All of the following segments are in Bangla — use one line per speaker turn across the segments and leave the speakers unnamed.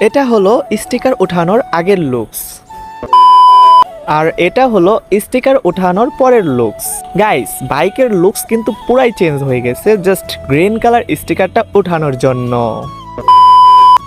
এটা হলো স্টিকার উঠানোর আগের লুকস আর এটা হলো স্টিকার উঠানোর পরের লুকস গাইস বাইকের লুকস কিন্তু পুরাই চেঞ্জ হয়ে গেছে জাস্ট গ্রিন কালার স্টিকারটা উঠানোর জন্য।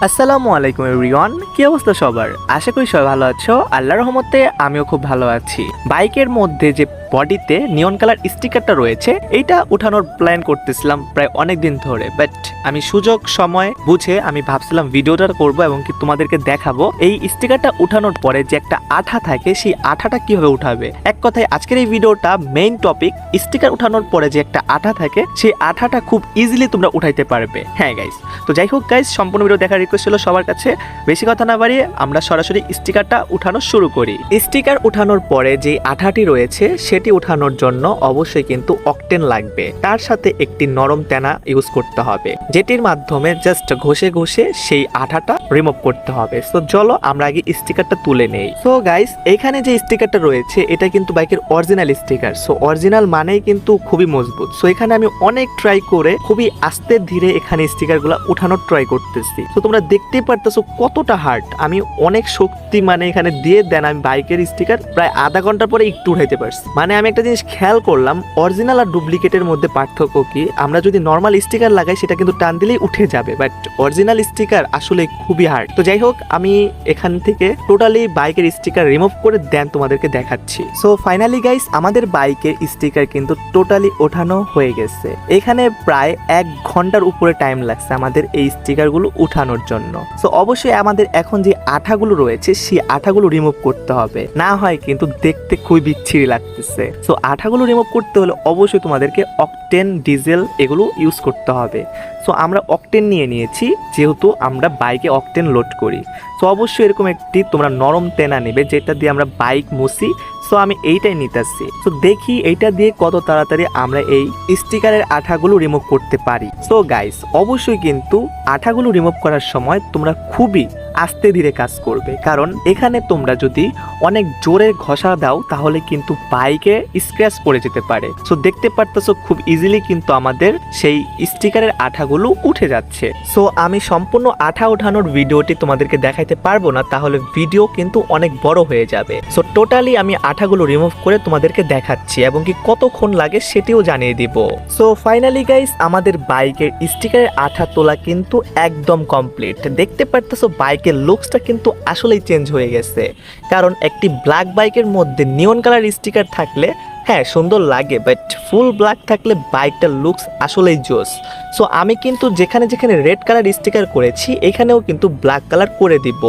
আসসালামু আলাইকুম এভরিওয়ান, কি অবস্থা সবার? আশা করি সবাই ভালো আছো। আল্লাহর রহমতে আমিও খুব ভালো আছি। বাইকের মধ্যে যে বডিতে নিয়ন কালার স্টিকারটা রয়েছে, এইটা উঠানোর প্ল্যান করতেছিলাম প্রায় অনেক দিন ধরে। বাট আমি সুযোগ, সময় বুঝে আমি ভাবছিলাম ভিডিওটা করব এবং কি তোমাদেরকে দেখাবো। এই স্টিকারটা উঠানোর পরে যে একটা আঠা থাকে, সেই আঠাটা কীভাবে উঠাবে? এক কথায় আজকের এই ভিডিওটা মেইন টপিক স্টিকার উঠানোর পরে যে একটা আঠা থাকে, সেই আঠাটা খুব ইজিলি তোমরা উঠাইতে পারবে। হ্যাঁ গাইস তো যাই হোক গাইস সম্পূর্ণ ভিডিও দেখার রিকোয়েস্ট ছিল সবার কাছে, বেশি কথা না বাড়িয়ে আমরা সরাসরি স্টিকারটা উঠানো শুরু করি। স্টিকার উঠানোর পরে যে আঠাটি রয়েছে, সেটি উঠানোর জন্য অবশ্যই কিন্তু অকটেন লাগবে। তার সাথে একটি নরম তেনা ইউজ করতে হবে, যেটির মাধ্যমে জাস্ট ঘষে ঘষে সেই আঠাটা রিমুভ করতে হবে। সো চলো আমরা আগে স্টিকারটা তুলে নেই। সো গাইস এখানে যে স্টিকারটা রয়েছে, এটা কিন্তু বাইকের অরিজিনাল স্টিকার সো অরিজিনাল মানেই কিন্তু খুবই মজবুত। সো এখানে আমি অনেক ট্রাই করে খুবই আস্তে ধীরে এখানে স্টিকার স্টিকারগুলো উঠানোর ট্রাই করতেছি। তো তোমরা দেখতেই পারতেছো কতটা হার্ড আমি অনেক শক্তি মানে এখানে দিয়ে দেন আমি বাইকের স্টিকার প্রায় আধা ঘণ্টা পরে একটু উঠাইতে পারছি। মানে আমি একটা জিনিস খেয়াল করলাম অরিজিনাল আর ডুপ্লিকেটের মধ্যে পার্থক্য কি? আমরা যদি নর্মাল স্টিকার লাগাই, সেটা কিন্তু টান দিলেই উঠে যাবে বাট অরিজিনাল স্টিকার আসলে খুবই হার্ড তো যাই হোক, আমি এখান থেকে টোটালি বাইকের স্টিকার রিমুভ করে দেন তোমাদেরকে দেখাচ্ছি। সো ফাইনালি গাইস আমাদের বাইকের স্টিকার কিন্তু টোটালি ওঠানো হয়ে গেছে। এখানে প্রায় এক ঘণ্টার উপরে টাইম লাগছে আমাদের এই স্টিকারগুলো উঠানোর জন্য। সো অবশ্যই আমাদের এখন যে আঠাগুলো রয়েছে, সেই আঠাগুলো রিমুভ করতে হবে। না হয় কিন্তু দেখতে খুবই বিচ্ছিরি লাগতেছে। সো আঠাগুলো রিমুভ করতে হলে অবশ্যই তোমাদেরকে অকটেন ডিজেল এগুলো ইউজ করতে হবে। সো আমরা অকটেন নিয়ে নিয়েছি, যেহেতু আমরা বাইকে অকটেন লোড করি। সো অবশ্যই এরকম একটি তোমরা নরম তেনা নেবে, যেটা দিয়ে আমরা বাইক মুছি সো আমি এইটাই নিতেছি তো দেখি এইটা দিয়ে কত তাড়াতাড়ি আমরা এই স্টিকারের আঠাগুলো রিমুভ করতে পারি। সো গাইস অবশ্যই কিন্তু আঠাগুলো রিমুভ করার সময় তোমরা খুবই আস্তে ধীরে কাজ করবে। কারণ এখানে তোমরা যদি অনেক জোরে ঘষা দাও, তাহলে কিন্তু বাইকে স্ক্র্যাচ পড়ে যেতে পারে। সো দেখতে পারতেছো খুব ইজিলি কিন্তু আমাদের সেই স্টিকারের আঠাগুলো উঠে যাচ্ছে। সো আমি সম্পূর্ণ আঠা ওঠানোর ভিডিওটি তোমাদেরকে দেখাইতে পারব না, তাহলে ভিডিও কিন্তু অনেক বড় হয়ে যাবে। সো টোটালি আমি আঠাগুলো রিমুভ করে তোমাদেরকে দেখাচ্ছি এবং কি কতক্ষণ লাগে সেটিও জানিয়ে দিব। সো ফাইনালি গাইস আমাদের বাইকের স্টিকারের আঠা তোলা কিন্তু একদম কমপ্লিট দেখতে পারতেছো বাইকের লুকসটা কিন্তু আসলেই চেঞ্জ হয়ে গেছে। কারণ একটি ব্ল্যাক বাইকের মধ্যে নিয়ন কালার স্টিকার থাকলে হ্যাঁ সুন্দর লাগে বাট ফুল ব্ল্যাক থাকলে বাইকটার লুকস আসলেই জোস। সো আমি কিন্তু যেখানে যেখানে রেড কালার স্টিকার করেছি, এখানেও কিন্তু ব্ল্যাক কালার করে দিব।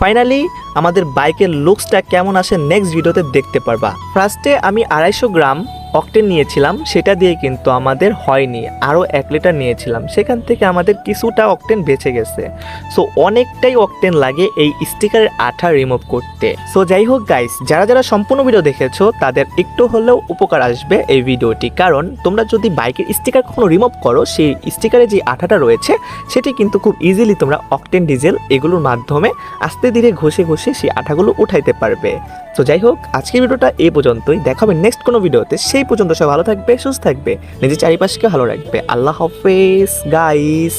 ফাইনালি আমাদের বাইকের লুকসটা কেমন আসে নেক্সট ভিডিওতে দেখতে পারবা। ফার্স্টে আমি আড়াইশো গ্রাম অকটেন নিয়েছিলাম, সেটা দিয়ে কিন্তু আমাদের হয়নি। আরও এক লিটার নিয়েছিলাম। সেখান থেকে আমাদের কিছুটা অকটেন বেঁচে গেছে। সো, অনেকটাই অকটেন লাগে এই স্টিকারের আঠা রিমুভ করতে। সো, যাই হোক গাইস, যারা যারা সম্পূর্ণ ভিডিও দেখেছ, তাদের একটু হলেও উপকার আসবে এই ভিডিওটি। কারণ, তোমরা যদি বাইকের স্টিকার কখনো রিমুভ করো, সেই স্টিকারে যে আঠাটা রয়েছে, সেটি কিন্তু খুব ইজিলি তোমরা অকটেন ডিজেল এগুলোর মাধ্যমে আস্তে ধীরে ঘষে ঘষে সেই আঠাগুলো উঠাইতে পারবে। তো যাই হোক আজকের ভিডিওটা এই পর্যন্তই। দেখা হবে নেক্সট কোনো ভিডিওতে। সেই পর্যন্ত সব ভালো থাকবে, সুস্থ থাকবে। নিজের চারিপাশকে ভালো রাখবে। আল্লাহ হাফেজ গাইস